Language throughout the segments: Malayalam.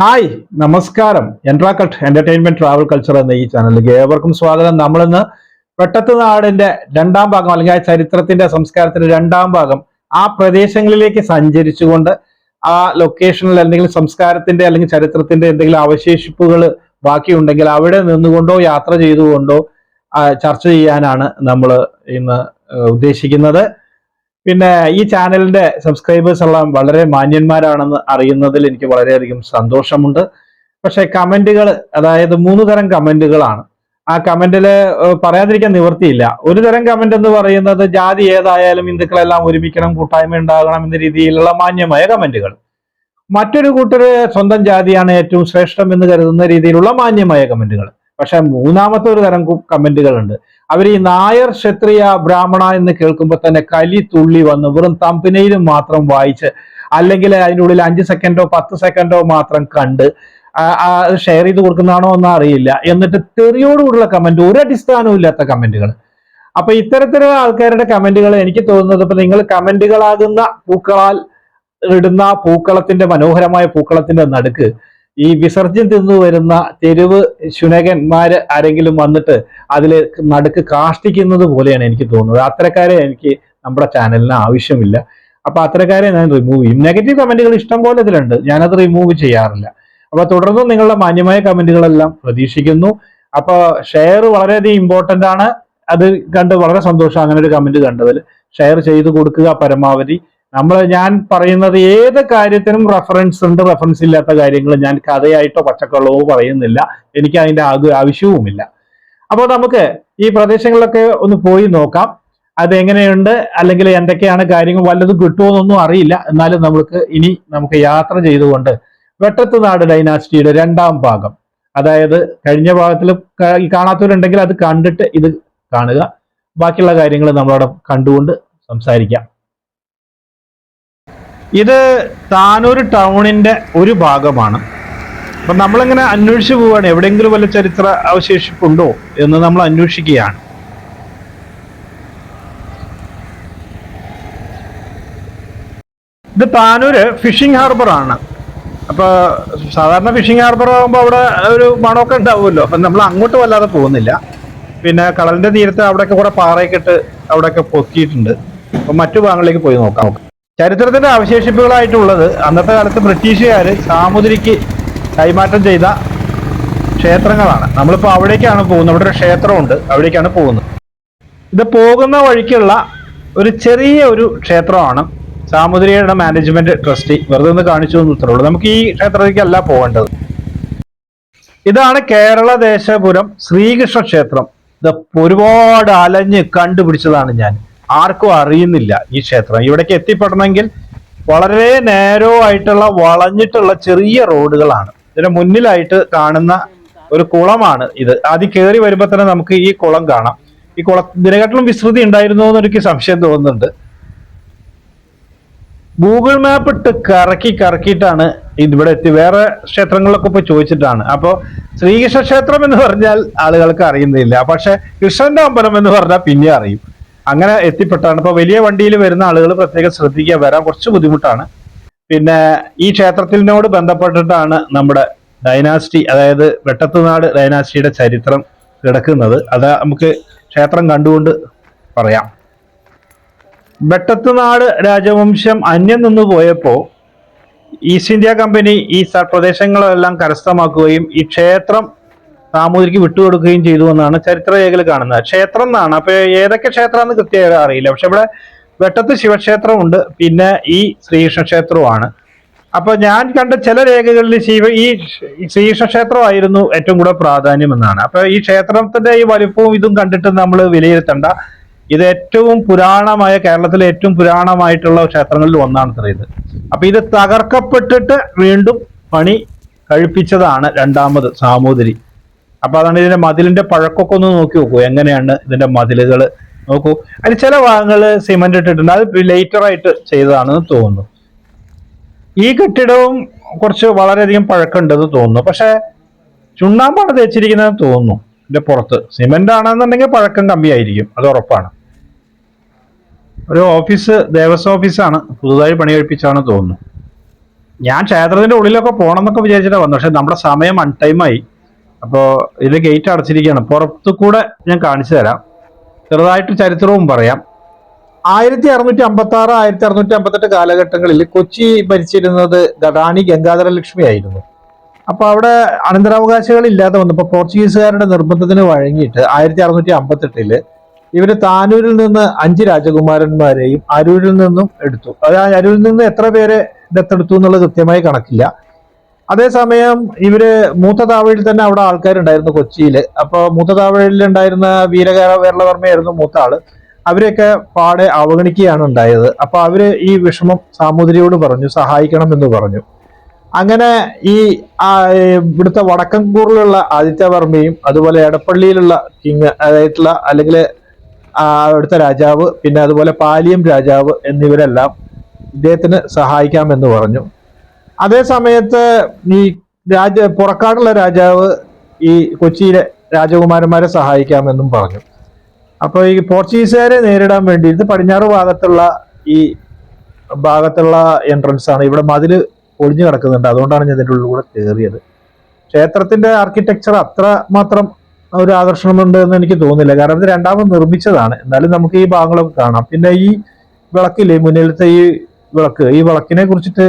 ഹായ് നമസ്കാരം. എൻട്രാക്കട്ട് എന്റർടൈൻമെന്റ് ട്രാവൽ കൾച്ചർ എന്ന ഈ ചാനലിലേക്ക് ഏവർക്കും സ്വാഗതം. നമ്മളിന്ന് പെട്ടത്ത് നാടിന്റെ രണ്ടാം ഭാഗം അല്ലെങ്കിൽ ആ ചരിത്രത്തിന്റെ സംസ്കാരത്തിന്റെ രണ്ടാം ഭാഗം ആ പ്രദേശങ്ങളിലേക്ക് സഞ്ചരിച്ചുകൊണ്ട് ആ ലൊക്കേഷനിൽ എന്തെങ്കിലും സംസ്കാരത്തിന്റെ അല്ലെങ്കിൽ ചരിത്രത്തിന്റെ എന്തെങ്കിലും അവശേഷിപ്പുകൾ ബാക്കിയുണ്ടെങ്കിൽ അവിടെ നിന്നുകൊണ്ടോ യാത്ര ചെയ്തുകൊണ്ടോ ചർച്ച ചെയ്യാനാണ് നമ്മൾ ഇന്ന് ഉദ്ദേശിക്കുന്നത്. പിന്നെ ഈ ചാനലിന്റെ സബ്സ്ക്രൈബേഴ്സ് എല്ലാം വളരെ മാന്യന്മാരാണെന്ന് അറിയുന്നതിൽ എനിക്ക് വളരെയധികം സന്തോഷമുണ്ട്. പക്ഷെ കമന്റുകൾ അതായത് മൂന്ന് തരം കമന്റുകളാണ്. ആ കമന്റിൽ പറയാതിരിക്കാൻ നിവൃത്തിയില്ല. ഒരു തരം കമന്റ് എന്ന് പറയുന്നത് ജാതി ഏതായാലും ഹിന്ദുക്കളെല്ലാം ഒരുമിക്കണം കൂട്ടായ്മ ഉണ്ടാകണം എന്ന രീതിയിലുള്ള മാന്യമായ കമന്റുകൾ. മറ്റൊരു കൂട്ടര് സ്വന്തം ജാതിയാണ് ഏറ്റവും ശ്രേഷ്ഠം എന്ന് കരുതുന്ന രീതിയിലുള്ള മാന്യമായ കമന്റുകൾ. പക്ഷെ മൂന്നാമത്തെ ഒരു തരം കമന്റുകളുണ്ട്. അവർ ഈ നായർ ക്ഷത്രിയ ബ്രാഹ്മണ എന്ന് കേൾക്കുമ്പോൾ തന്നെ കലി തുള്ളി വന്ന്. വെറും തമ്പിനയിലും മാത്രം വായിച്ച് അല്ലെങ്കിൽ അതിന്റെ ഉള്ളിൽ അഞ്ച് സെക്കൻഡോ പത്ത് സെക്കൻഡോ മാത്രം കണ്ട് ഷെയർ ചെയ്ത് കൊടുക്കുന്നതാണോ എന്ന് അറിയില്ല. എന്നിട്ട് തെറിയോടുകൂടിയുള്ള കമന്റ് ഒരു അടിസ്ഥാനവും ഇല്ലാത്ത കമന്റുകൾ അപ്പൊ ഇത്തരത്തിലുള്ള ആൾക്കാരുടെ കമന്റുകൾ എനിക്ക് തോന്നുന്നത് ഇപ്പൊ നിങ്ങൾ കമന്റുകളാകുന്ന പൂക്കളാൽ ഇടുന്ന പൂക്കളത്തിന്റെ മനോഹരമായ പൂക്കളത്തിന്റെ നടുക്ക് ഈ വിസർജ്യം തിന്നു വരുന്ന തെരുവ് ശുനകന്മാര് ആരെങ്കിലും വന്നിട്ട് അതിൽ നടുക്ക് കാഷ്ടിക്കുന്നത് പോലെയാണ് എനിക്ക് തോന്നുന്നത്. അത്തരക്കാരെ എനിക്ക് നമ്മുടെ ചാനലിന് ആവശ്യമില്ല. അപ്പൊ അത്തരക്കാരെ ഞാൻ റിമൂവ് ചെയ്യും. നെഗറ്റീവ് കമന്റുകൾ ഇഷ്ടം പോലെ ഇതിലുണ്ട്. ഞാനത് റിമൂവ് ചെയ്യാറില്ല. അപ്പൊ തുടർന്നും നിങ്ങളുടെ മാന്യമായ കമന്റുകളെല്ലാം പ്രതീക്ഷിക്കുന്നു. അപ്പൊ ഷെയർ വളരെയധികം ഇമ്പോർട്ടന്റ് ആണ്. അത് കണ്ട് വളരെ സന്തോഷം. അങ്ങനെ ഒരു കമന്റ് കണ്ടതിൽ ഷെയർ ചെയ്ത് കൊടുക്കുക പരമാവധി. നമ്മൾ ഞാൻ പറയുന്നത് ഏത് കാര്യത്തിനും റെഫറൻസ് ഉണ്ട് റെഫറൻസ് ഇല്ലാത്ത കാര്യങ്ങൾ ഞാൻ കഥയായിട്ടോ പച്ചക്കള്ളവോ പറയുന്നില്ല. എനിക്ക് ആഗ്ര- ആവശ്യവുമില്ല. അപ്പോൾ നമുക്ക് ഈ പ്രദേശങ്ങളിലൊക്കെ ഒന്ന് പോയി നോക്കാം. അതെങ്ങനെയുണ്ട് അല്ലെങ്കിൽ എന്തൊക്കെയാണ് കാര്യങ്ങൾ? വല്ലതും കിട്ടുമോന്നൊന്നും അറിയില്ല. എന്നാലും നമുക്ക് ഇനി നമുക്ക് യാത്ര ചെയ്തുകൊണ്ട് വെട്ടത്ത് നാട് ഡൈനാസ്റ്റിയുടെ രണ്ടാം ഭാഗം. അതായത് കഴിഞ്ഞ ഭാഗത്തിൽ കാണാത്തവരുണ്ടെങ്കിൽ അത് കണ്ടിട്ട് ഇത് കാണുക. ബാക്കിയുള്ള കാര്യങ്ങൾ നമ്മളവിടെ കണ്ടുകൊണ്ട് സംസാരിക്കാം. ഇത് താനൂർ ടൗണിന്റെ ഒരു ഭാഗമാണ്. അപ്പൊ നമ്മളിങ്ങനെ അന്വേഷിച്ചു പോവുകയാണ് എവിടെയെങ്കിലും വല്ല ചരിത്ര അവശേഷിപ്പുണ്ടോ എന്ന് നമ്മൾ അന്വേഷിക്കുകയാണ്. ഇത് താനൂര് ഫിഷിംഗ് ഹാർബർ ആണ്. അപ്പൊ സാധാരണ ഫിഷിംഗ് ഹാർബർ ആകുമ്പോൾ അവിടെ ഒരു മണമൊക്കെ ഉണ്ടാവുമല്ലോ. അപ്പൊ നമ്മൾ അങ്ങോട്ട് വല്ലാതെ പോകുന്നില്ല. പിന്നെ കടലിന്റെ തീരത്ത് അവിടെയൊക്കെ കൂടെ പാറയൊക്കെ ഇട്ട് അവിടെയൊക്കെ പൊക്കിയിട്ടുണ്ട്. അപ്പൊ മറ്റു ഭാഗങ്ങളിലേക്ക് പോയി നോക്കാം. ചരിത്രത്തിന്റെ അവശേഷിപ്പുകളായിട്ടുള്ളത് അന്നത്തെ കാലത്ത് ബ്രിട്ടീഷുകാർ സാമുദ്രിക്ക് കൈമാറ്റം ചെയ്ത ക്ഷേത്രങ്ങളാണ്. നമ്മളിപ്പോ അവിടേക്കാണ് പോകുന്നത്. അവിടെ ഒരു ക്ഷേത്രമുണ്ട്. അവിടേക്കാണ് പോകുന്നത്. ഇത് പോകുന്ന വഴിക്കുള്ള ഒരു ചെറിയ ഒരു ക്ഷേത്രമാണ് സാമുദ്രികയുടെ മാനേജ്മെന്റ് ട്രസ്റ്റി. വെറുതെ ഒന്ന് കാണിച്ചു എന്ന് ഉള്ളൂ. നമുക്ക് ഈ ക്ഷേത്രത്തിലേക്കല്ല പോകേണ്ടത്. ഇതാണ് കേരള ദേശപുരം ശ്രീകൃഷ്ണ ക്ഷേത്രം ഇത് ഒരുപാട് അലഞ്ഞ് കണ്ടുപിടിച്ചതാണ് ഞാൻ. ആർക്കും അറിയുന്നില്ല ഈ ക്ഷേത്രം. ഇവിടേക്ക് എത്തിപ്പെടണമെങ്കിൽ വളരെ നേരോ ആയിട്ടുള്ള വളഞ്ഞിട്ടുള്ള ചെറിയ റോഡുകളാണ്. ഇതിന്റെ മുന്നിലായിട്ട് കാണുന്ന ഒരു കുളമാണ് ഇത്. ആദ്യം കയറി വരുമ്പോൾ തന്നെ നമുക്ക് ഈ കുളം കാണാം. ഈ കുളം ഇതിനെക്കാട്ടിലും വിസ്തൃതി ഉണ്ടായിരുന്നു എന്ന് എനിക്ക് സംശയം തോന്നുന്നുണ്ട്. ഗൂഗിൾ മാപ്പ് ഇട്ട് കറക്കി കറക്കിയിട്ടാണ് ഇവിടെ എത്തി. വേറെ ക്ഷേത്രങ്ങളിലൊക്കെ പോയി ചോദിച്ചിട്ടാണ്. അപ്പോൾ ശ്രീകൃഷ്ണ ക്ഷേത്രം എന്ന് പറഞ്ഞാൽ ആളുകൾക്ക് അറിയുന്നില്ല പക്ഷെ കൃഷ്ണന്റെ അമ്പലം എന്ന് പറഞ്ഞാൽ പിന്നെ അറിയും. അങ്ങനെ എത്തിപ്പെട്ടാണ്. ഇപ്പൊ വലിയ വണ്ടിയിൽ വരുന്ന ആളുകൾ പ്രത്യേകം ശ്രദ്ധിക്കുക. വരാൻ കുറച്ച് ബുദ്ധിമുട്ടാണ്. പിന്നെ ഈ ക്ഷേത്രത്തിനോട് ബന്ധപ്പെട്ടിട്ടാണ് നമ്മുടെ ഡൈനാസ്റ്റി അതായത് വെട്ടത്തുനാട് ഡൈനാസ്റ്റിയുടെ ചരിത്രം കിടക്കുന്നത്. അത് നമുക്ക് ക്ഷേത്രം കണ്ടുകൊണ്ട് പറയാം. വെട്ടത്തുനാട് രാജവംശം അന്യം നിന്നു പോയപ്പോ ഈസ്റ്റ് ഇന്ത്യ കമ്പനി ഈ പ്രദേശങ്ങളെല്ലാം കരസ്ഥമാക്കുകയും ഈ ക്ഷേത്രം സാമൂതിരിക്ക് വിട്ടുകൊടുക്കുകയും ചെയ്തു എന്നാണ് ചരിത്ര രേഖകൾ കാണുന്നത്. ക്ഷേത്രം എന്നാണ്. അപ്പൊ ഏതൊക്കെ ക്ഷേത്രമാണെന്ന് കൃത്യമായി അറിയില്ല. പക്ഷെ ഇവിടെ വെട്ടത്ത് ശിവക്ഷേത്രമുണ്ട്. പിന്നെ ഈ ശ്രീകൃഷ്ണ ക്ഷേത്രവുമാണ് അപ്പൊ ഞാൻ കണ്ട ചില രേഖകളിൽ ശിവ ഈ ശ്രീകൃഷ്ണ ക്ഷേത്രമായിരുന്നു ഏറ്റവും കൂടുതൽ പ്രാധാന്യം എന്നാണ്. അപ്പൊ ഈ ക്ഷേത്രത്തിന്റെ ഈ വലിപ്പവും ഇതും കണ്ടിട്ട് നമ്മൾ വിലയിരുത്തണ്ട. ഇത് ഏറ്റവും പുരാണമായ കേരളത്തിലെ ഏറ്റവും പുരാണമായിട്ടുള്ള ക്ഷേത്രങ്ങളിൽ ഒന്നാണ് ഇത്ര ഇത് അപ്പൊ ഇത് തകർക്കപ്പെട്ടിട്ട് വീണ്ടും പണി കഴിപ്പിച്ചതാണ് രണ്ടാമത് സാമൂതിരി. അപ്പൊ അതാണ് ഇതിന്റെ മതിലിന്റെ പഴക്കൊക്കെ ഒന്ന് നോക്കി നോക്കൂ. എങ്ങനെയാണ് ഇതിന്റെ മതിലുകൾ നോക്കൂ. അതിൽ ചില ഭാഗങ്ങൾ സിമെന്റ് ഇട്ടിട്ടുണ്ട്. അത് ലേറ്റർ ആയിട്ട് ചെയ്തതാണെന്ന് തോന്നുന്നു. ഈ കെട്ടിടവും കുറച്ച് വളരെയധികം പഴക്കമുണ്ടെന്ന് തോന്നുന്നു. പക്ഷെ ചുണ്ണാമ്പാണ് തേച്ചിരിക്കുന്നതെന്ന് തോന്നുന്നു ഇതിന്റെ പുറത്ത്. സിമെന്റ് ആണെന്നുണ്ടെങ്കിൽ പഴക്കം കമ്മിയായിരിക്കും. അത് ഉറപ്പാണ്. ഒരു ഓഫീസ് ദേവസ്വം ഓഫീസാണ്. പുതുതായി പണി കഴിപ്പിച്ചാണ് തോന്നുന്നു. ഞാൻ ക്ഷേത്രത്തിന്റെ ഉള്ളിലൊക്കെ പോകണം എന്നൊക്കെ വിചാരിച്ചിട്ടാണ് വന്നത്. പക്ഷെ നമ്മുടെ സമയം അൺടൈമായി അപ്പോൾ ഇത് ഗേറ്റ് അടച്ചിരിക്കുകയാണ്. പുറത്തു കൂടെ ഞാൻ കാണിച്ചു തരാം. ചെറുതായിട്ട് ചരിത്രവും പറയാം. ആയിരത്തി അറുന്നൂറ്റി അമ്പത്തി ആറ് ആയിരത്തി അറുന്നൂറ്റി അമ്പത്തെട്ട് കാലഘട്ടങ്ങളിൽ കൊച്ചി ഭരിച്ചിരുന്നത് ഗഡാണി ഗംഗാധര ലക്ഷ്മി ആയിരുന്നു. അപ്പൊ അവിടെ അനന്തരാവകാശികൾ ഇല്ലാതെ വന്നപ്പോൾ പോർച്ചുഗീസുകാരുടെ നിർബന്ധത്തിന് വഴങ്ങിയിട്ട് ആയിരത്തി അറുന്നൂറ്റി അമ്പത്തെട്ടിൽ ഇവർ താനൂരിൽ നിന്ന് അഞ്ച് രാജകുമാരന്മാരെയും അരൂരിൽ നിന്നും എടുത്തു. അതായത് അരൂരിൽ നിന്ന് എത്ര പേരെ ദത്തെടുത്തു എന്നുള്ളത് കൃത്യമായി കണക്കില്ല. അതേസമയം ഇവർ മൂത്തതാവഴിയിൽ തന്നെ അവിടെ ആൾക്കാരുണ്ടായിരുന്നു കൊച്ചിയിൽ. അപ്പൊ മൂത്തതാവഴിയിൽ ഉണ്ടായിരുന്ന വീരകേരളവർമ്മയായിരുന്നു മൂത്ത ആൾ. അവരെയൊക്കെ പാടെ അവഗണിക്കുകയാണ് ഉണ്ടായത്. അപ്പൊ അവർ ഈ വിഷമം സാമൂതിരിയോട് പറഞ്ഞു സഹായിക്കണം എന്ന് പറഞ്ഞു. അങ്ങനെ ഈ ഇവിടുത്തെ വടക്കൻകൂറിലുള്ള ആദിത്യവർമ്മയും അതുപോലെ എടപ്പള്ളിയിലുള്ള കിങ് അതായിട്ടുള്ള അല്ലെങ്കിൽ അവിടുത്തെ രാജാവ് പിന്നെ അതുപോലെ പാലിയം രാജാവ് എന്നിവരെല്ലാം ഇദ്ദേഹത്തിന് സഹായിക്കാമെന്ന് പറഞ്ഞു. അതേ സമയത്ത് ഈ രാജ പുറക്കാടുള്ള രാജാവ് ഈ കൊച്ചിയിലെ രാജകുമാരന്മാരെ സഹായിക്കാമെന്നും പറഞ്ഞു. അപ്പോൾ ഈ പോർച്ചുഗീസുകാരെ നേരിടാൻ വേണ്ടി ഇത് പടിഞ്ഞാറ് ഭാഗത്തുള്ള ഈ ഭാഗത്തുള്ള എൻട്രൻസ് ആണ് ഇവിടെ മതിൽ ഒളിഞ്ഞു കിടക്കുന്നുണ്ട്. അതുകൊണ്ടാണ് ഞാൻ ഇതിന്റെ ഉള്ളിൽ കൂടെ കയറിയത്. ക്ഷേത്രത്തിന്റെ ആർക്കിടെക്ചർ അത്ര മാത്രം ഒരു ആകർഷണമുണ്ട് എന്ന് എനിക്ക് തോന്നുന്നില്ല. കാരണം ഇത് രണ്ടാമത് നിർമ്മിച്ചതാണ്. എന്നാലും നമുക്ക് ഈ ഭാഗങ്ങളൊക്കെ കാണാം. പിന്നെ ഈ വിളക്കില്ലേ മുന്നിലത്തെ ഈ വിളക്ക് ഈ വിളക്കിനെ കുറിച്ചിട്ട്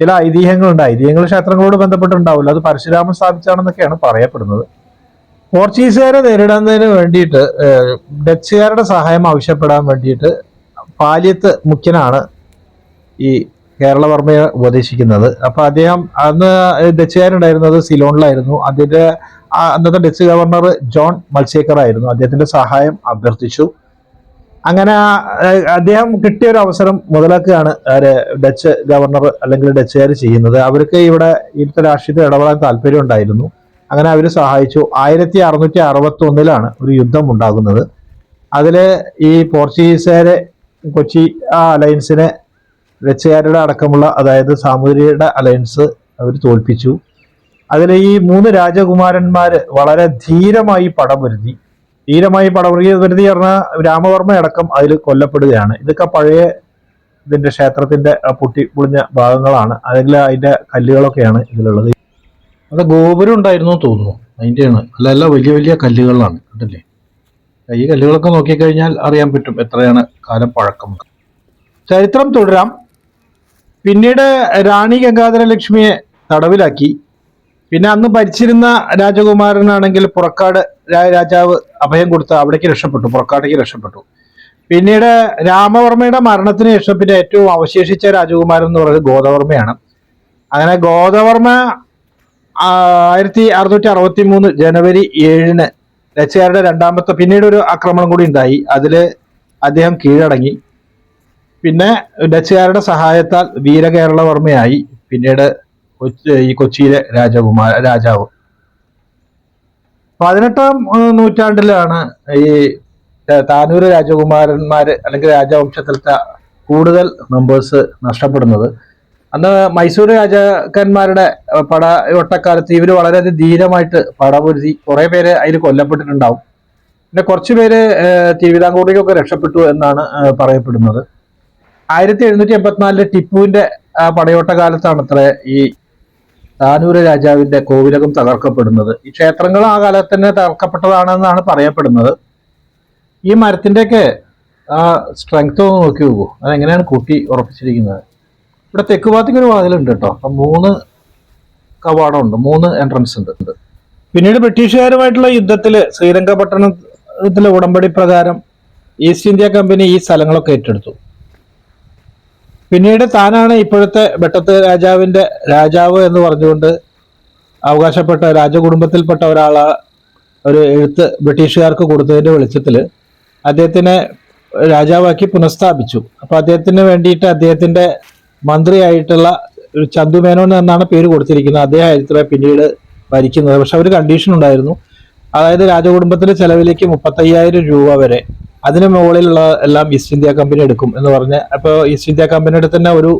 ചില ഐതിഹ്യങ്ങളുണ്ട് ഐതിഹ്യങ്ങൾ ക്ഷേത്രങ്ങളോട് ബന്ധപ്പെട്ടുണ്ടാവില്ല. അത് പരശുരാമൻ സ്ഥാപിച്ചാണെന്നൊക്കെയാണ് പറയപ്പെടുന്നത്. പോർച്ചുഗീസുകാരെ നേരിടുന്നതിന് വേണ്ടിയിട്ട് ഡച്ചുകാരുടെ സഹായം ആവശ്യപ്പെടാൻ വേണ്ടിയിട്ട് പാലിയത്ത് മുഖ്യനാണ് ഈ കേരളവർമ്മയെ ഉപദേശിക്കുന്നത്. അപ്പൊ അദ്ദേഹം അന്ന് ഡച്ചുകാരുണ്ടായിരുന്നത് സിലോണിലായിരുന്നു. അതിന്റെ അന്നത്തെ ഡച്ച് ഗവർണർ ജോൺ മത്സേക്കർ ആയിരുന്നു അദ്ദേഹത്തിന്റെ സഹായം അഭ്യർത്ഥിച്ചു. അങ്ങനെ അദ്ദേഹം കിട്ടിയ ഒരു അവസരം മുതലാക്കുകയാണ് ഡച്ച് ഗവർണർ അല്ലെങ്കിൽ ഡച്ചുകാർ ചെയ്യുന്നത്. അവർക്ക് ഇവിടെ ഇവിടുത്തെ രാഷ്ട്രീയത്തിൽ ഇടപെടാൻ താല്പര്യം ഉണ്ടായിരുന്നു. അങ്ങനെ അവർ സഹായിച്ചു. ആയിരത്തി അറുന്നൂറ്റി അറുപത്തി ഒന്നിലാണ് ഒരു യുദ്ധം ഉണ്ടാകുന്നത്. അതിൽ ഈ പോർച്ചുഗീസുകാരെ കൊച്ചി ആ അലയൻസിനെ ഡച്ചുകാരുടെ അടക്കമുള്ള അതായത് സാമൂതിരിയുടെ അലയൻസ് അവർ തോൽപ്പിച്ചു. അതിൽ ഈ മൂന്ന് രാജകുമാരന്മാർ വളരെ ധീരമായി പടപൊരുതി ധീരമായി പടവർഗീയ പൊരുതി ചേർന്ന രാമവർമ്മ അടക്കം അതിൽ കൊല്ലപ്പെടുകയാണ്. ഇതൊക്കെ പഴയ ഇതിന്റെ ക്ഷേത്രത്തിന്റെ പൊട്ടി പൊളിഞ്ഞ ഭാഗങ്ങളാണ്. അതിൽ അതിന്റെ കല്ലുകളൊക്കെയാണ് ഇതിലുള്ളത്. അത് ഗോപുരം ഉണ്ടായിരുന്നു തോന്നുന്നു. അതിന്റെയാണ് അല്ല അല്ല വലിയ വലിയ കല്ലുകളാണ് കണ്ടില്ലേ? ഈ കല്ലുകളൊക്കെ നോക്കിക്കഴിഞ്ഞാൽ അറിയാൻ പറ്റും എത്രയാണ് കാലം പഴക്കം. ചരിത്രം തുടരാം. പിന്നീട് റാണി ഗംഗാധര ലക്ഷ്മിയെ തടവിലാക്കി. പിന്നെ അന്ന് ഭരിച്ചിരുന്ന രാജകുമാരനാണെങ്കിൽ പുറക്കാട് രാജാവ് അഭയം കൊടുത്ത് അവിടേക്ക് രക്ഷപ്പെട്ടു പുറക്കാട്ടേക്ക് രക്ഷപ്പെട്ടു. പിന്നീട് രാമവർമ്മയുടെ മരണത്തിന് ശേഷം പിന്നെ ഏറ്റവും അവശേഷിച്ച രാജകുമാരൻ എന്ന് പറയുന്നത് ഗോദവർമ്മയാണ്. അങ്ങനെ ഗോദവർമ്മ ആയിരത്തി അറുന്നൂറ്റി അറുപത്തി മൂന്ന് ജനുവരി ഏഴിന് ഡച്ചുകാരുടെ രണ്ടാമത്തെ പിന്നീട് ഒരു ആക്രമണം കൂടി ഉണ്ടായി. അതിൽ അദ്ദേഹം കീഴടങ്ങി. പിന്നെ ഡച്ചുകാരുടെ സഹായത്താൽ വീരകേരളവർമ്മയായി. പിന്നീട് ഈ കൊച്ചിയിലെ രാജകുമാര രാജാവ്. പതിനെട്ടാം നൂറ്റാണ്ടിലാണ് ഈ താനൂര് രാജകുമാരന്മാര് അല്ലെങ്കിൽ രാജവംശത്തിലത്തെ കൂടുതൽ മെമ്പേഴ്സ് നഷ്ടപ്പെടുന്നത്. അന്ന് മൈസൂർ രാജാക്കന്മാരുടെ പട ഒട്ടക്കാലത്ത് ഇവർ വളരെയധികം ധീരമായിട്ട് പടപൊരുതി കുറെ പേര് അതിൽ കൊല്ലപ്പെട്ടിട്ടുണ്ടാവും. പിന്നെ കുറച്ച് പേര് തിരുവിതാംകൂറിലേക്കൊക്കെ രക്ഷപ്പെട്ടു എന്നാണ് പറയപ്പെടുന്നത്. ആയിരത്തി എഴുന്നൂറ്റി എൺപത്തിനാലിൽ ടിപ്പുവിന്റെ പടയോട്ട കാലത്താണ് അത്ര ഈ താനൂര് രാജാവിന്റെ കോവിലകം തകർക്കപ്പെടുന്നത്. ഈ ക്ഷേത്രങ്ങൾ ആ കാലത്ത് തന്നെ തകർക്കപ്പെട്ടതാണെന്നാണ് പറയപ്പെടുന്നത്. ഈ മരത്തിന്റെയൊക്കെ ആ സ്ട്രെങ്ത് ഒന്ന് നോക്കി നോക്കൂ. അതെങ്ങനെയാണ് കൂട്ടി ഉറപ്പിച്ചിരിക്കുന്നത്? ഇവിടെ തെക്ക് ഭാഗത്തേക്ക് ഒരു വാതിലുണ്ട് കേട്ടോ. അപ്പൊ മൂന്ന് കവാടമുണ്ട്. മൂന്ന് എൻട്രൻസ് ഉണ്ട്. പിന്നീട് ബ്രിട്ടീഷുകാരുമായിട്ടുള്ള യുദ്ധത്തിൽ ശ്രീരംഗപട്ടണത്തിലെ ഉടമ്പടി പ്രകാരം ഈസ്റ്റ് ഇന്ത്യ കമ്പനി ഈ സ്ഥലങ്ങളൊക്കെ ഏറ്റെടുത്തു. പിന്നീട് താനാണ് ഇപ്പോഴത്തെ വെട്ടത്ത് രാജാവിന്റെ രാജാവ് എന്ന് പറഞ്ഞുകൊണ്ട് അവകാശപ്പെട്ട രാജകുടുംബത്തിൽപ്പെട്ട ഒരാളെ ഒരു എഴുത്ത് ബ്രിട്ടീഷുകാർക്ക് കൊടുത്തതിന്റെ വെളിച്ചത്തിൽ അദ്ദേഹത്തിനെ രാജാവാക്കി പുനഃസ്ഥാപിച്ചു. അപ്പൊ അദ്ദേഹത്തിന് വേണ്ടിയിട്ട് അദ്ദേഹത്തിന്റെ മന്ത്രിയായിട്ടുള്ള ചന്തു മേനോൻ എന്നാണ് പേര് കൊടുത്തിരിക്കുന്നത്. അദ്ദേഹമായിരുന്നു പിന്നീട് ഭരിക്കുന്നത്. പക്ഷെ ഒരു കണ്ടീഷൻ ഉണ്ടായിരുന്നു. അതായത് രാജകുടുംബത്തിന്റെ ചെലവിലേക്ക് മുപ്പത്തയ്യായിരം രൂപ വരെ അതിന് മുകളിലുള്ള എല്ലാം ഈസ്റ്റ് ഇന്ത്യ കമ്പനി എടുക്കും എന്ന് പറഞ്ഞ് അപ്പോൾ ഈസ്റ്റ് ഇന്ത്യ കമ്പനിയുടെ തന്നെ ഒരു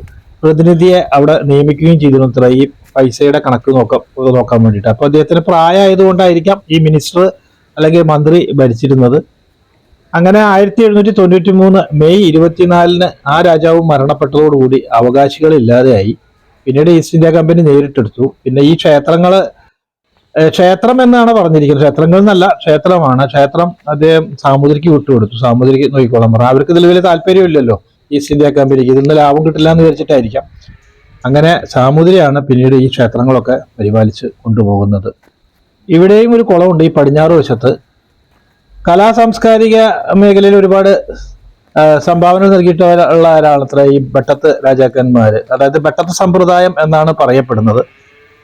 പ്രതിനിധിയെ അവിടെ നിയമിക്കുകയും ചെയ്തിരുന്നു. ഇത്ര ഈ പൈസയുടെ കണക്ക് നോക്കാം നോക്കാൻ വേണ്ടിയിട്ട്. അപ്പോൾ അദ്ദേഹത്തിന് പ്രായമായതുകൊണ്ടായിരിക്കാം ഈ മിനിസ്റ്റർ അല്ലെങ്കിൽ മന്ത്രി ഭരിച്ചിരുന്നത്. അങ്ങനെ ആയിരത്തി എഴുന്നൂറ്റി തൊണ്ണൂറ്റി മൂന്ന് മെയ് ഇരുപത്തിനാലിന് ആ രാജാവ് മരണപ്പെട്ടതോടുകൂടി അവകാശികൾ ഇല്ലാതെയായി. പിന്നീട് ഈസ്റ്റ് ഇന്ത്യ കമ്പനി നേരിട്ടെടുത്തു. പിന്നെ ഈ ക്ഷേത്രങ്ങൾ ക്ഷേത്രം എന്നാണ് പറഞ്ഞിരിക്കുന്നത്. ക്ഷേത്രങ്ങൾ എന്നല്ല ക്ഷേത്രമാണ്. ക്ഷേത്രം അദ്ദേഹം സാമൂതിരിക്ക് വിട്ടുകൊടുത്തു. സാമൂതിരിക്ക് നോക്കിക്കോളാം. പറഞ്ഞു അവർക്ക് ഇതിൽ വലിയ താല്പര്യമില്ലല്ലോ. ഈസ്റ്റ് ഇന്ത്യ കമ്പനിക്ക് ഇതിൽ ലാഭം കിട്ടില്ല എന്ന് വിചാരിച്ചിട്ടായിരിക്കാം. അങ്ങനെ സാമൂതിരിയാണ് പിന്നീട് ഈ ക്ഷേത്രങ്ങളൊക്കെ പരിപാലിച്ച് കൊണ്ടുപോകുന്നത്. ഇവിടെയും ഒരു കുളമുണ്ട് ഈ പടിഞ്ഞാറ് വശത്ത്. കലാ സാംസ്കാരിക മേഖലയിൽ ഒരുപാട് സംഭാവന നൽകിയിട്ടുള്ള ഒരാളത്ര ഈ ബട്ടത്ത് രാജാക്കന്മാർ അതായത് ബട്ടത്ത് സമ്പ്രദായം എന്നാണ് പറയപ്പെടുന്നത്.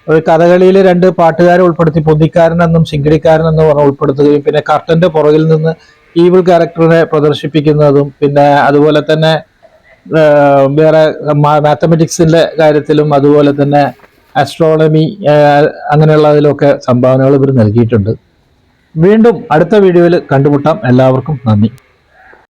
ഒരു കഥകളിയിൽ രണ്ട് പാട്ടുകാരെ ഉൾപ്പെടുത്തി പൊന്തിക്കാരനെന്നും ശിങ്കിടിക്കാരനെന്നും പറഞ്ഞ് ഉൾപ്പെടുത്തുകയും പിന്നെ കർട്ടന്റെ പുറകിൽ നിന്ന് ഈവിൾ ക്യാരക്ടറിനെ പ്രദർശിപ്പിക്കുന്നതും പിന്നെ അതുപോലെ തന്നെ വേറെ മാത്തമെറ്റിക്സിന്റെ കാര്യത്തിലും അതുപോലെ തന്നെ ആസ്ട്രോണമി അങ്ങനെയുള്ളതിലൊക്കെ സംഭാവനകൾ ഇവർ നൽകിയിട്ടുണ്ട്. വീണ്ടും അടുത്ത വീഡിയോയിൽ കണ്ടുമുട്ടാം. എല്ലാവർക്കും നന്ദി.